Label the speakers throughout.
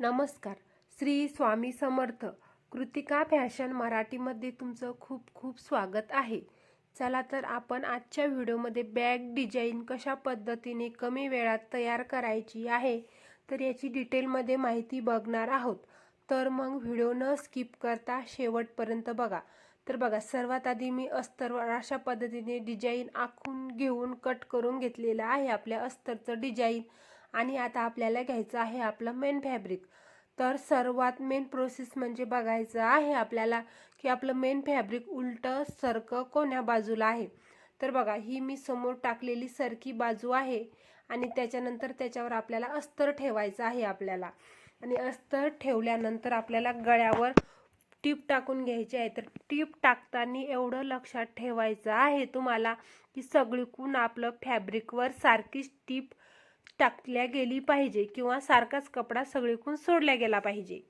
Speaker 1: नमस्कार. श्री स्वामी समर्थ कृतिका फॅशन मराठीमध्ये तुमचं खूप खूप स्वागत आहे. चला तर आपण आजच्या व्हिडिओमध्ये बॅग डिझाईन कशा पद्धतीने कमी वेळात तयार करायची आहे तर याची डिटेलमध्ये माहिती बघणार आहोत. तर मग व्हिडिओ न स्किप करता शेवटपर्यंत बघा. तर बघा सर्वात आधी मी अस्तरवर अशा पद्धतीने डिझाईन आखून घेऊन कट करून घेतलेलं आहे आपल्या अस्तरचं डिझाईन. आणि आता आपल्याला घ्यायचं आहे आपलं मेन फॅब्रिक तर सर्वात मेन प्रोसेस म्हणजे बघायचं आहे आपल्याला की आपलं मेन फॅब्रिक उलटं सरकं कोण्या बाजूला आहे. तर बघा ही मी समोर टाकलेली सरकी बाजू आहे आणि त्याच्यानंतर त्याच्यावर आपल्याला अस्तर ठेवायचं आहे आपल्याला. आणि अस्तर ठेवल्यानंतर आपल्याला गळ्यावर टीप टाकून घ्यायची आहे. तर टीप टाकताना एवढं लक्षात ठेवायचं आहे तुम्हाला की सगळीकून आपलं फॅब्रिकवर सारखीच टीप टाकल्या गेली पाहिजे किंवा सारखाच कपडा सगळीकून सोडल्या गेला पाहिजे.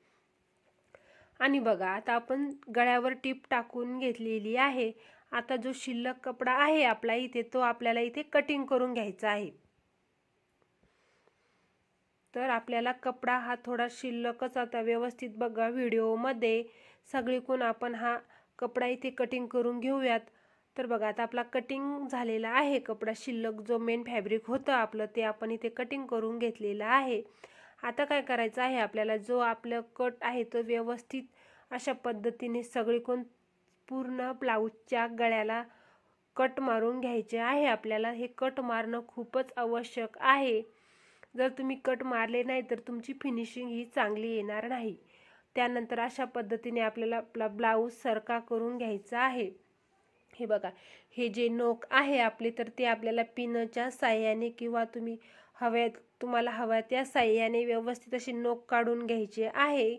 Speaker 1: आणि बघा आता आपण गळ्यावर टीप टाकून घेतलेली आहे. आता जो शिल्लक कपडा आहे आपला इथे तो आपल्याला इथे कटिंग करून घ्यायचा आहे. तर आपल्याला कपडा हा थोडा शिल्लकच आता व्यवस्थित बघा व्हिडिओमध्ये सगळीकून आपण हा कपडा इथे कटिंग करून घेऊयात. तर बघा आता आपला कटिंग झालेला आहे. कपडा शिल्लक जो मेन फॅब्रिक होतं आपलं ते आपण इथे कटिंग करून घेतलेलं आहे. आता काय करायचं आहे आपल्याला? जो आपलं कट आहे तो व्यवस्थित अशा पद्धतीने सगळीकडून पूर्ण ब्लाऊजच्या गळ्याला कट मारून घ्यायचे आहे. आपल्याला हे कट मारणं खूपच आवश्यक आहे. जर तुम्ही कट मारले नाही तर तुमची फिनिशिंग ही चांगली येणार नाही. त्यानंतर अशा पद्धतीने आपल्याला आपला ब्लाऊज सरका करून घ्यायचा आहे. हे बघा हे जे नोक आहे आपले तर ते आपल्याला पिनच्या साह्याने किंवा तुम्ही हव्यात तुम्हाला हव्या त्या साह्याने व्यवस्थित अशी नोक काढून घ्यायचे आहे.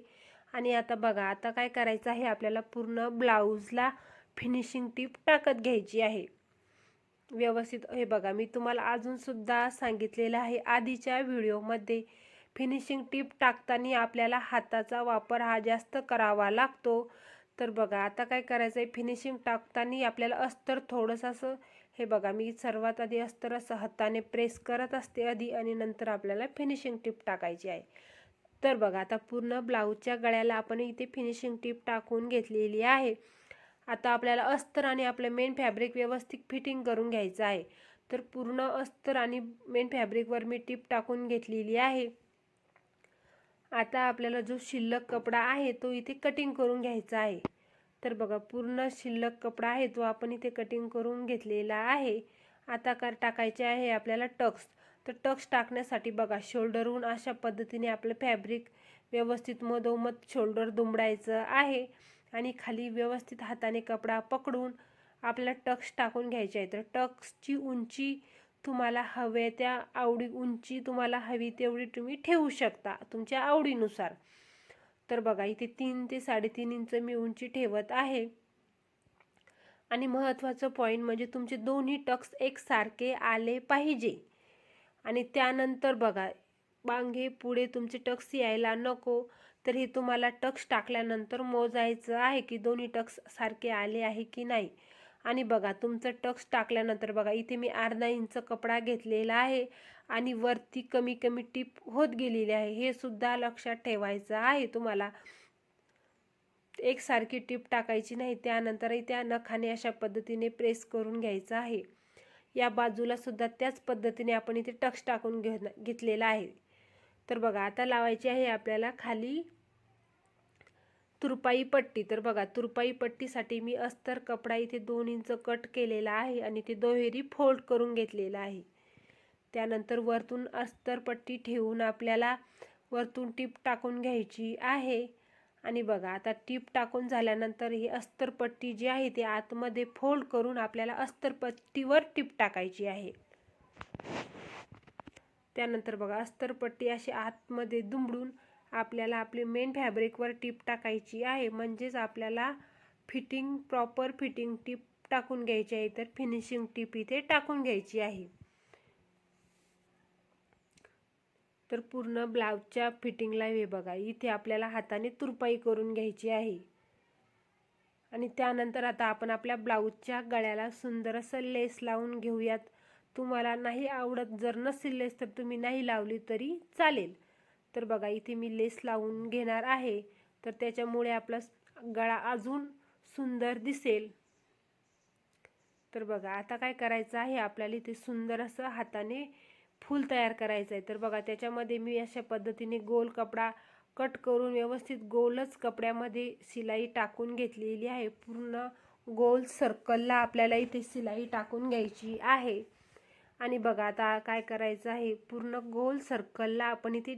Speaker 1: आणि आता बघा आता काय करायचं आहे? आपल्याला पूर्ण ब्लाऊजला फिनिशिंग टीप टाकत घ्यायची आहे. व्यवस्थित हे बघा मी तुम्हाला अजूनसुद्धा सांगितलेलं आहे आधीच्या व्हिडिओमध्ये. फिनिशिंग टीप टाकताना आपल्याला हाताचा वापर हा जास्त करावा लागतो. तर बघा आता काय करायचं आहे फिनिशिंग टाकताना आपल्याला अस्तर थोडंसं असं हे बघा मी सर्वात आधी अस्तर असं हाताने प्रेस करत असते आधी आणि नंतर आपल्याला फिनिशिंग टीप टाकायची आहे. तर बघा आता पूर्ण ब्लाऊजच्या गळ्याला आपण इथे फिनिशिंग टीप टाकून घेतलेली आहे. आता आपल्याला अस्तर आणि आपलं मेन फॅब्रिक व्यवस्थित फिटिंग करून घ्यायचं आहे. तर पूर्ण अस्तर आणि मेन फॅब्रिकवर मी टीप टाकून घेतलेली आहे. आता आपल्याला जो शिल्लक कपडा आहे तो इथे कटिंग करून घ्यायचा आहे. तर बघा पूर्ण शिल्लक कपडा आहे तो आपण इथे कटिंग करून घेतलेला आहे. आता कर टाकायचे आहे आपल्याला टक्स तर टक्स टाकण्यासाठी बघा शोल्डरहून अशा पद्धतीने आपलं फॅब्रिक व्यवस्थित मधोमध शोल्डर दुमडायचं आहे. आणि खाली व्यवस्थित हाताने कपडा पकडून आपल्याला टक्स टाकून घ्यायचे आहे. तर टक्सची उंची तुम्हाला हवे त्या आवडी उंची तुम्हाला हवी तेवढी तुम्ही ठेवू शकता तुमच्या आवडीनुसार. तर बघा इथे तीन ते साडेतीन इंच मी उंची ठेवत आहे. आणि महत्त्वाचं पॉईंट म्हणजे तुमचे दोन्ही टक्स एकसारखे आले पाहिजे. आणि त्यानंतर बघा बांगे पुढे तुमचे टक्स यायला नको तर हे तुम्हाला टक्स टाकल्यानंतर मोजायचं आहे की दोन्ही टक्स सारखे आले आहे की नाही. आणि बघा तुमचं टक्स टाकल्यानंतर बघा इथे मी अर्धा इंच कपडा घेतलेला आहे आणि वरती कमी कमी टिप होत गेलेली आहे. हे सुद्धा लक्षात ठेवायचं आहे तुम्हाला. एकसारखी टीप टाकायची नाही त्यानंतरही त्या नखाने अशा पद्धतीने प्रेस करून घ्यायचं आहे. या बाजूला सुद्धा त्याच पद्धतीने आपण इथे टक्स टाकून घे घेतलेला आहे. तर बघा आता लावायची आहे आपल्याला खाली तुरपाई पट्टी. तर बघा तुरपाई पट्टीसाठी मी अस्तर कपडा इथे दोन इंच कट केलेला आहे आणि ते दोहेरी फोल्ड करून घेतलेला आहे. त्यानंतर वरतून अस्तर पट्टी ठेवून आपल्याला वरतून टीप टाकून घ्यायची आहे. आणि बघा आता टीप टाकून झाल्यानंतर ही अस्तरपट्टी जी आहे ती आतमध्ये फोल्ड करून आपल्याला अस्तरपट्टीवर टीप टाकायची आहे. त्यानंतर बघा अस्तरपट्टी अशी आतमध्ये दुमडून आपल्याला आपली मेन फॅब्रिकवर टीप टाकायची आहे. म्हणजेच आपल्याला फिटिंग प्रॉपर फिटिंग टीप टाकून घ्यायची आहे. तर फिनिशिंग टीप इथे टाकून घ्यायची आहे. तर पूर्ण ब्लाऊजच्या फिटिंगला हे बघा. इथे आपल्याला हाताने तुरपाई करून घ्यायची आहे. आणि त्यानंतर आता आपण आपल्या ब्लाऊजच्या गळ्याला सुंदर असं लेस लावून घेऊयात. तुम्हाला नाही आवडत जर नसेल लेस तर तुम्ही नाही लावली तरी चालेल. तर बघा इथे मी लेस लावून घेणार आहे. तर त्याच्यामुळे आपला गळा अजून सुंदर दिसेल. तर बघा आता काय करायचं आहे? आपल्याला इथे सुंदर असं हाताने फूल तयार करायचं आहे. तर बघा त्याच्यामध्ये मी अशा पद्धतीने गोल कपडा कट करून व्यवस्थित गोलच कपड्यामध्ये शिलाई टाकून घेतलेली आहे. पूर्ण गोल सर्कलला आपल्याला इथे शिलाई टाकून घ्यायची आहे. आणि बघा आता काय करायचं आहे? पूर्ण गोल सर्कलला आपण इथे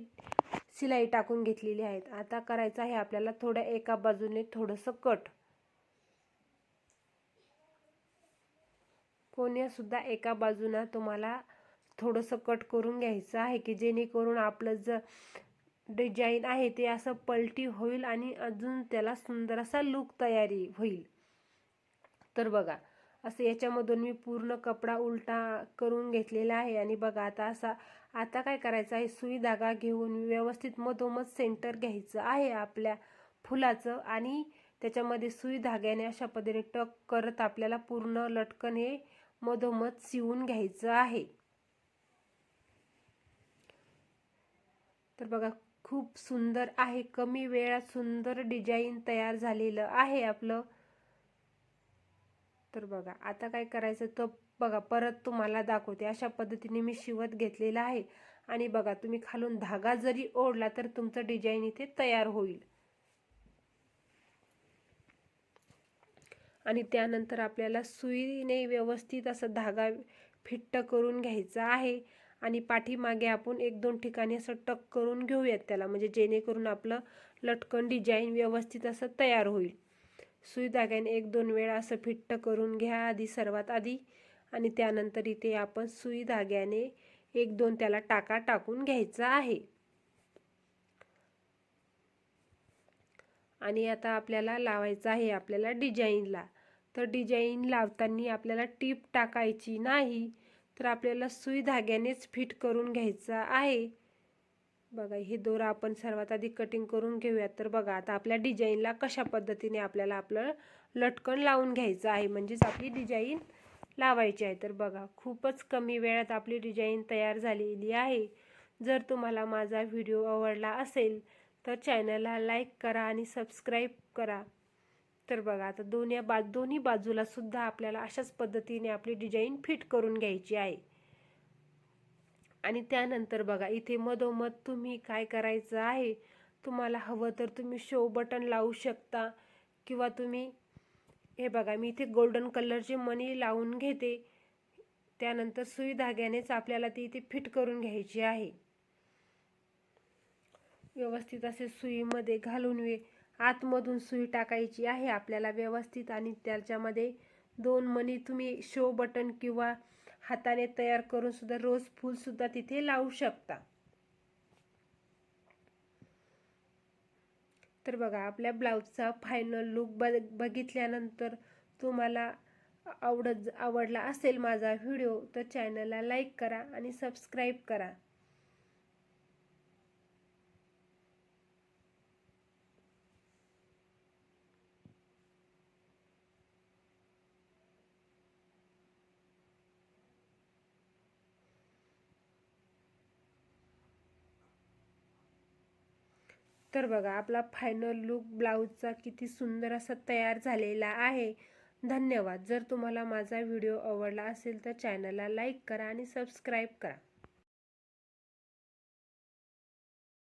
Speaker 1: शिलाई टाकून घेतलेली आहेत. आता करायचं आहे आपल्याला थोड्या एका बाजूने थोडंसं कट. सुद्धा एका बाजूनं तुम्हाला थोडंसं कट करून घ्यायचं आहे की जेणेकरून आपलं जर डिझाईन आहे ते असं पलटी होईल आणि अजून त्याला सुंदर असा लुक तयारी होईल. तर बघा असं याच्यामधून मी पूर्ण कपडा उलटा करून घेतलेला आहे. आणि बघा आता असा आता काय करायचं आहे? सुई धागा घेऊन व्यवस्थित मधोमध सेंटर घ्यायचं आहे आपल्या फुलाचं. आणि त्याच्यामध्ये सुई धाग्याने अशा पद्धतीने टक करत आपल्याला पूर्ण लटकन हे मधोमध शिवून घ्यायचं आहे. तर बघा खूप सुंदर आहे. कमी वेळात सुंदर डिझाईन तयार झालेलं आहे आपलं. तर बघा आता काय करायचं? तर बघा परत तुम्हाला दाखवते. अशा पद्धतीने मी शिवत घेतलेला आहे. आणि बघा तुम्ही खालून धागा जरी ओढला तर तुमचं डिझाईन इथे तयार होईल. आणि त्यानंतर आपल्याला सुईने व्यवस्थित असं धागा फिट्ट करून घ्यायचा आहे. आणि पाठीमागे आपण एक दोन ठिकाणी असं टक करून घेऊयात त्याला. म्हणजे जेणेकरून आपलं लटकन डिझाईन व्यवस्थित असं तयार होईल. सुई धाग्याने एक दोन वेळा असं फिट्ट करून घ्या आधी सर्वात आधी. आणि त्यानंतर इथे आपण सुई धाग्याने एक दोन त्याला टाका टाकून घ्यायचा आहे. आणि आता आपल्याला लावायचं आहे आपल्याला डिझाईनला. तर डिझाईन लावताना आपल्याला टीप टाकायची नाही तर आपल्याला सुई धाग्यानेच फिट करून घ्यायचा आहे. बघा हे दोरा आपण सर्वात आधी कटिंग करून घेऊयात. तर बघा आता आपल्या डिझाईनला कशा पद्धतीने आपल्याला आपलं लटकन लावून घ्यायचं आहे म्हणजेच आपली डिझाईन लावायची आहे. तर बघा खूपच कमी वेळात आपली डिझाईन तयार झालेली आहे. जर तुम्हाला माझा व्हिडिओ आवडला असेल तर चॅनलला लाईक करा आणि सबस्क्राईब करा. तर बघा आता दोन्ही बा दोन्ही बाजूलासुद्धा आपल्याला अशाच पद्धतीने आपली डिझाईन फिट करून घ्यायची आहे. आणि त्यानंतर बघा इथे मधोमध तुम्ही काय करायचं आहे? तुम्हाला हवं तर तुम्ही शो बटन लावू शकता. किंवा तुम्ही हे बघा मी इथे गोल्डन कलरची मनी लावून घेते. त्यानंतर सुई धाग्यानेच आपल्याला ती इथे फिट करून घ्यायची आहे. व्यवस्थित असे सुईमध्ये घालून वे आतमधून सुई टाकायची आहे आपल्याला व्यवस्थित. आणि त्याच्यामध्ये दोन मनी तुम्ही शो बटन किंवा हाताने तयार करून सुद्धा रोज फूल सुद्धा तिथे लावू शकता. तर बघा आपल्या ब्लाऊजचा फायनल लुक बघ बघितल्यानंतर तुम्हाला आवडत आवडला असेल माझा व्हिडिओ तर चॅनलला लाईक करा आणि सबस्क्राईब करा. तर बघा आपला फायनल लुक ब्लाऊजचा किती सुंदर असा तयार झालेला आहे. धन्यवाद. जर तुम्हाला माझा व्हिडिओ आवडला असेल तर चॅनलला लाईक करा आणि सबस्क्राईब करा.